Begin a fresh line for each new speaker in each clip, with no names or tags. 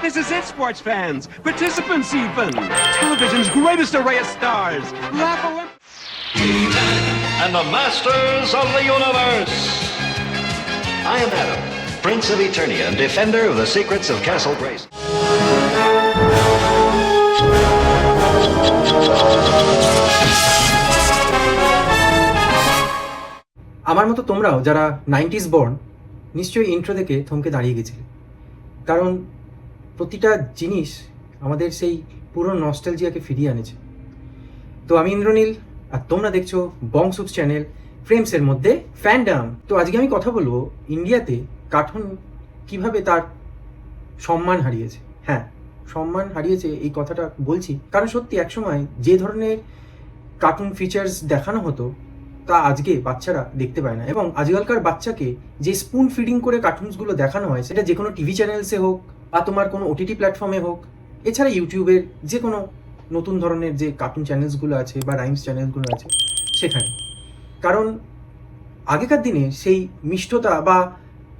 This is it, sports fans, participants even. Television's greatest array of stars. Laugh Olymp-
and the masters of the universe. I am Adam, Prince of Eternia and defender of the secrets of Castle Grace.
আমার মতো তোমরাও যারা nineties born নিশ্চয়ই intro দেখে থমকে দাঁড়িয়ে গেছিলে কারণ প্রতিটা জিনিস আমাদের সেই পুরো নস্টালজিয়াকে ফিরিয়ে আনেছে। তো আমি ইন্দ্রনীল, আর তোমরা দেখছ বংসুপস চ্যানেল ফ্রেমসের মধ্যে ফ্যান্ডাম তো আজকে আমি কথা বলব ইন্ডিয়াতে কার্টুন কীভাবে তার সম্মান হারিয়েছে। হ্যাঁ সম্মান হারিয়েছে এই কথাটা বলছি। কারণ সত্যি একসময় যে ধরনের কার্টুন ফিচার্স দেখানো হতো, তা আজকে বাচ্চারা দেখতে পায় না। এবং আজকালকার বাচ্চাকে যে স্পুন ফিডিং করে কার্টুনসগুলো দেখানো হয়, সেটা যে কোনো টিভি চ্যানেলসে হোক বা তোমার কোনো ওটিটি প্ল্যাটফর্মে হোক, এছাড়া ইউটিউবের যে কোনো নতুন ধরনের যে কার্টুন চ্যানেলসগুলো আছে বা রাইমস চ্যানেলগুলো আছে, সেখানে। কারণ আগেকার দিনে সেই মিষ্টতা বা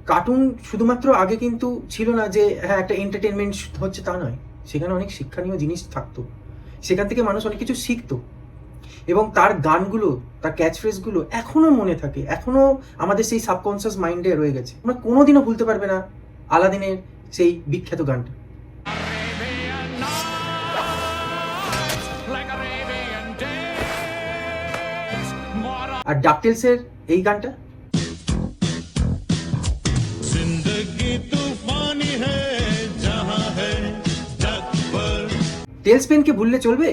কার্টুন শুধুমাত্র আগে কিন্তু ছিল না যে হ্যাঁ একটা এন্টারটেনমেন্ট হচ্ছে তা নয়। সেখানে অনেক শিক্ষণীয় জিনিস থাকতো। সেখান থেকে মানুষ অনেক কিছু শিখতো। এবং তার গানগুলো, তার ক্যাচ ফ্রেজগুলো এখনও মনে থাকে, এখনও আমাদের সেই সাবকনসিয়াস মাইন্ডে রয়ে গেছে। আমরা কোনোদিনও ভুলতে পারবে না আলাদিনের সেই বিখ্যাত গানটা। আর ডাকটেলস এর এই গানটা?
টেলস ভুললে চলবে?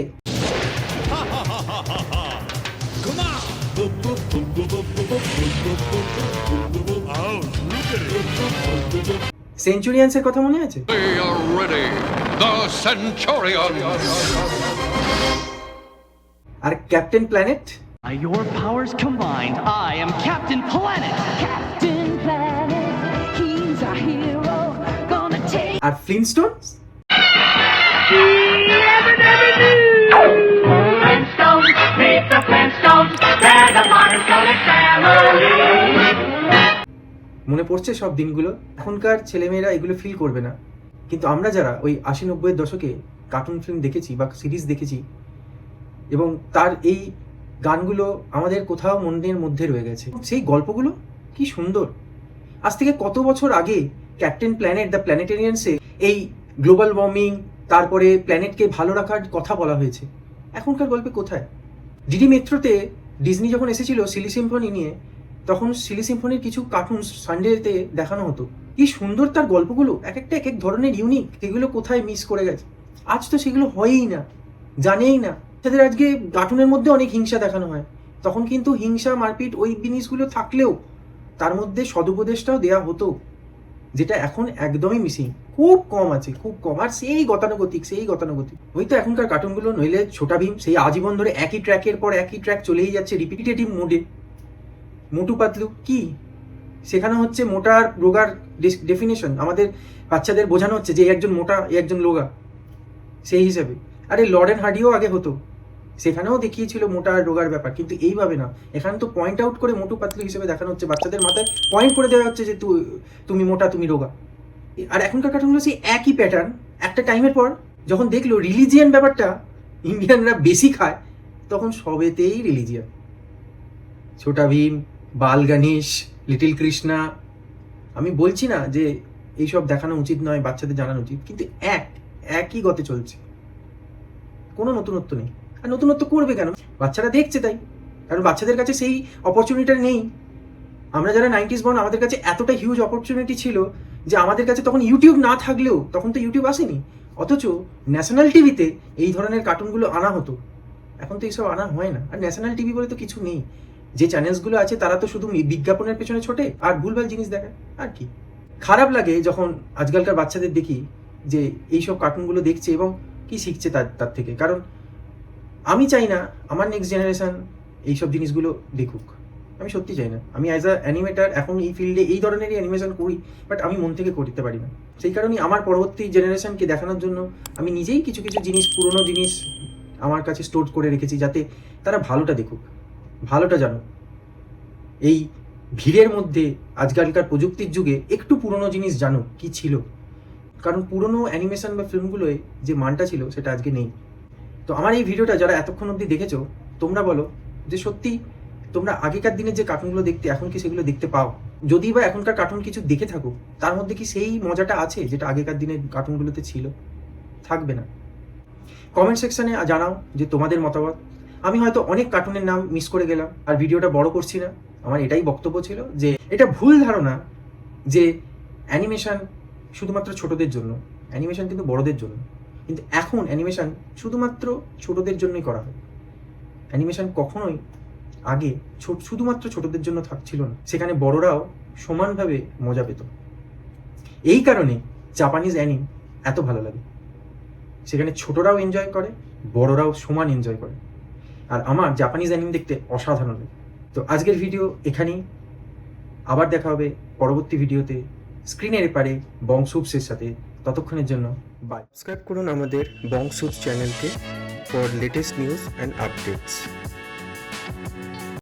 Oh, look at it. সেঞ্চুরিয়ান্সের কথা মনে আছে
They are ready. The Centurions.
R Captain Planet
By your powers combined, I am Captain Planet.
Captain Planet, he's our hero. Gonna take
R Flintstones পড়ছে সব দিনগুলো, এখনকার ছেলেমেয়েরা এগুলো ফিল করবে না। কিন্তু আমরা যারা ওই আশি নব্বইয়ের দশকে কার্টুন ফিল্ম দেখেছি বা সিরিজ দেখেছি, এবং তার এই গানগুলো আমাদের কোথাও মনের মধ্যে রয়ে গেছে। সেই গল্পগুলো কি সুন্দর! আজ থেকে কত বছর আগে ক্যাপ্টেন প্ল্যানেট দ্য প্ল্যানেটেরিয়ান্সে এই গ্লোবাল ওয়ার্মিং তারপরে প্ল্যানেটকে ভালো রাখার কথা বলা হয়েছে। এখনকার গল্পে কোথায়? ডিডি মেট্রোতে ডিজনি যখন এসেছিল সিলি সিম্ফনি নিয়ে তখন সিলি সিম্ফনির কিছু কার্টুন সানডেতে দেখানো হতো। কি সুন্দর তার গল্পগুলো এক একটা এক এক ধরনের ইউনিক সেগুলো কোথায় মিস করে গেছে। আজ তো সেগুলো হয়ই না, জানেই না। তাদের আজকে কার্টুনের মধ্যে অনেক হিংসা দেখানো হয়। তখন কিন্তু হিংসা, মারপিট ওই জিনিসগুলো থাকলেও তার মধ্যে সদুপদেশটাও দেয়া হতো, যেটা এখন একদমই মিসিং খুব কম আছে, খুব কম। আর সেই গতানুগতিক সেই গতানুগতিক। ওই তো এখনকার কার্টুনগুলো নইলে ছোটা ভীম সেই আজীবন ধরে একই ট্র্যাকের পর একই ট্র্যাক চলেই যাচ্ছে রিপিটেটিভ মোডে মোটু পাতলু কি? সেখানে হচ্ছে মোটা আর রোগার ডেফিনেশন আমাদের বাচ্চাদের বোঝানো হচ্ছে যে একজন মোটা একজন রোগা। সেই হিসাবে। আরে লর্ডেন হার্ডিও আগে হতো। সেখানেও দেখিয়েছিল মোটা আর রোগার ব্যাপার, কিন্তু এইভাবে না। এখানে তো পয়েন্ট আউট করে মোটু পাতলু হিসেবে দেখানো হচ্ছে বাচ্চাদের মাথায়। পয়েন্ট করে দেওয়া হচ্ছে যে তুমি মোটা, তুমি রোগা। আর এখনকার কার্টুনগুলো সেই একই প্যাটার্ন একটা টাইমের পর যখন দেখল রিলিজিয়ান ব্যাপারটা ইন্ডিয়ানরা বেশি খায়, তখন সবেতেই রিলিজিয়ান ছোটা ভীম বাল গণেশ, লিটিল কৃষ্ণা। আমি বলছি না যে এইসব দেখানো উচিত নয়, বাচ্চাদের জানানো উচিত, কিন্তু এক, একই গতে চলছে। কোনো নতুনত্ব নেই। আর নতুনত্ব করবে কেন? বাচ্চারা দেখছে তাই। কারণ বাচ্চাদের কাছে সেই অপরচুনিটিটা নেই। আমরা যারা নাইনটিস বর্ন আমাদের কাছে এতটা হিউজ অপরচুনিটি ছিল যে আমাদের কাছে তখন ইউটিউব না থাকলেও, তখন তো ইউটিউব আসেনি। অথচ ন্যাশনাল টিভিতে এই ধরনের কার্টুনগুলো আনা হতো। এখন তো এইসব আনা হয় না। আর ন্যাশনাল টিভি বলে তো কিছু নেই। যে চ্যানেলসগুলো আছে, তারা তো শুধু বিজ্ঞাপনের পেছনে ছোটে আর ভুলভাল জিনিস দেখায়। আর কি? খারাপ লাগে যখন আজকালকার বাচ্চাদের দেখি যে এইসব কার্টুনগুলো দেখছে এবং কি শিখছে তার তার থেকে। কারণ আমি চাই না আমার নেক্সট জেনারেশন এইসব জিনিসগুলো দেখুক। আমি সত্যি চাই না। আমি অ্যাজ আ অ্যানিমেটার এখন এই ফিল্ডে এই ধরনেরই অ্যানিমেশন করি বাট আমি মন থেকে করতে পারি না। সেই কারণেই আমার পরবর্তী জেনারেশনকে দেখানোর জন্য আমি নিজেই কিছু কিছু জিনিস, পুরনো জিনিস আমার কাছে স্টোর করে রেখেছি, যাতে তারা ভালোটা দেখুক। ভালোটা জানো। এই ভিড়ের মধ্যে আজকালকার প্রযুক্তির যুগে একটু পুরনো জিনিস জানো কি ছিল? কারণ পুরনো অ্যানিমেশন বা ফিল্মগুলোয় যে মানটা ছিল সেটা আজকে নেই। তো আমার এই ভিডিওটা যারা এতক্ষণ অবধি দেখেছ, তোমরা বলো যে সত্যি তোমরা আগেকার দিনের যে কার্টুনগুলো দেখতে, এখন কি সেগুলো দেখতে পাও? যদি বা এখনকার কার্টুন কিছু দেখে থাকো, তার মধ্যে কি সেই মজাটা আছে যেটা আগেকার দিনের কার্টুনগুলোতে ছিল? থাকবে না। কমেন্ট সেকশনে জানাও যে তোমাদের মতামত। আমি হয়তো অনেক কার্টুনের নাম মিস করে গেলাম, আর ভিডিওটা বড় করছি না। আমার এটাই বক্তব্য ছিল যে, এটা ভুল ধারণা যে অ্যানিমেশন শুধুমাত্র ছোটদের জন্য অ্যানিমেশন কিন্তু বড়দের জন্য। কিন্তু এখন অ্যানিমেশন শুধুমাত্র ছোটদের জন্যই করা হয়। অ্যানিমেশন কখনোই আগে শুধুমাত্র ছোটদের জন্য থাকছিল না। সেখানে বড়রাও সমানভাবে মজা পেত। এই কারণে জাপানিজ অ্যানিম এত ভালো লাগে। সেখানে ছোটরাও এনজয় করে, বড়রাও সমান এনজয় করে। আর আমার জাপানিজ অ্যানিম দেখতে অসাধারণ। তো আজকের ভিডিও এখানেই। আবার দেখা হবে পরবর্তী ভিডিওতে স্ক্রিনের পারে বংশুপসের সাথে। ততক্ষণের জন্য বাই
সাবস্ক্রাইব করুন আমাদের বংশুপস চ্যানেলকে for latest news and updates